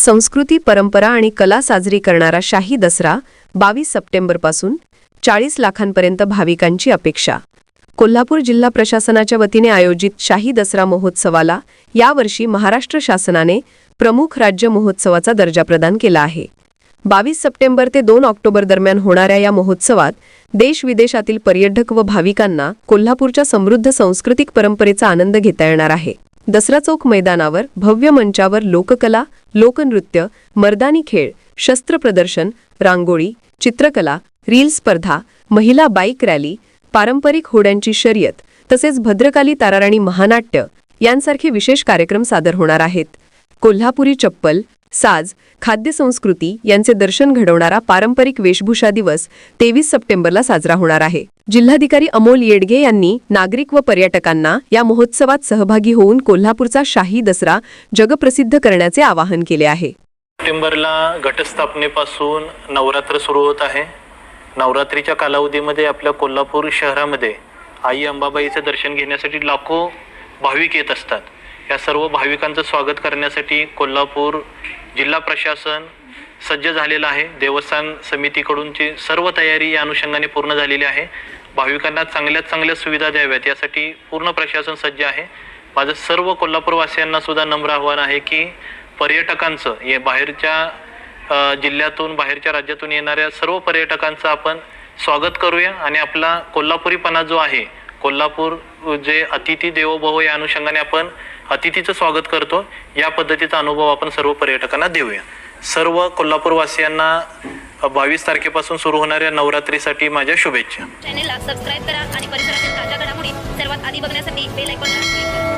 संस्कृती परंपरा आणि कला साजरी करणारा शाही दसरा बावीस सप्टेंबरपासून चाळीस लाखांपर्यंत भाविकांची अपेक्षा. कोल्हापूर जिल्हा प्रशासनाच्या वतीने आयोजित शाही दसरा महोत्सवाला यावर्षी महाराष्ट्र शासनाने प्रमुख राज्य महोत्सवाचा दर्जा प्रदान केला आहे. बावीस सप्टेंबर ते दोन ऑक्टोबर दरम्यान होणाऱ्या या महोत्सवात देश विदेशातील पर्यटक व भाविकांना कोल्हापूरच्या समृद्ध सांस्कृतिक परंपरेचा आनंद घेता येणार आहे. दसरा चौक मैदानावर भव्य मंचावर लोककला लोकनृत्य मर्दानी खेळ शस्त्र प्रदर्शन रांगोळी चित्रकला रील स्पर्धा महिला बाईक रॅली पारंपरिक होड्यांची शर्यत तसेच भद्रकाली ताराराणी महानाट्य यांसारखे विशेष कार्यक्रम सादर होणार आहेत. कोल्हापुरी चप्पल साज खाद्यसंस्कृती यांचे दर्शन घडवणारा पारंपरिक वेशभूषा दिवस तेवीस सप्टेंबरला साजरा होणार आहे. जिल्हाधिकारी अमोल येडगे यांनी नागरिक व पर्यटकांना या महोत्सवात सहभागी होऊन कोल्हापूरचा शाही दसरा जगप्रसिद्ध करण्याचे आवाहन केले आहे. सप्टेंबरला घटस्थापनेपासून नवरात्र सुरू होत आहे. नवरात्रीच्या कालावधीमध्ये आपल्या कोल्हापूर शहरामध्ये आई अंबाबाईचं दर्शन घेण्यासाठी लाखो भाविक येत असतात. या सर्व भाविकांचं स्वागत करण्यासाठी कोल्हापूर जिल्हा प्रशासन सज्ज झालेलं आहे. देवस्थान समितीकडूनची सर्व तयारी या अनुषंगाने पूर्ण झालेली आहे. भाविकांना चांगल्यात चांगल्या सुविधा द्याव्यात यासाठी पूर्ण प्रशासन सज्ज आहे. माझं सर्व कोल्हापूरवासियांना सुद्धा नम्र आव्हान आहे की पर्यटकांचं हे बाहेरच्या जिल्ह्यातून बाहेरच्या राज्यातून येणाऱ्या सर्व पर्यटकांचं आपण स्वागत करूया आणि आपला कोल्हापुरीपणा जो आहे कोल्हापूर जे अतिथी देवो भव या अनुषंगाने आपण अतिथीचं स्वागत करतो या पद्धतीचा अनुभव आपण सर्व पर्यटकांना देऊया. सर्व कोल्हापूरवासियांना बावीस तारखेपासून सुरू होणाऱ्या नवरात्रीसाठी माझ्या शुभेच्छा. चॅनेलला सबस्क्राईब करा आणि परिसरातील ताज्या घडामोडी सर्वात आधी बघण्यासाठी बेल आयकॉनला क्लिक करा.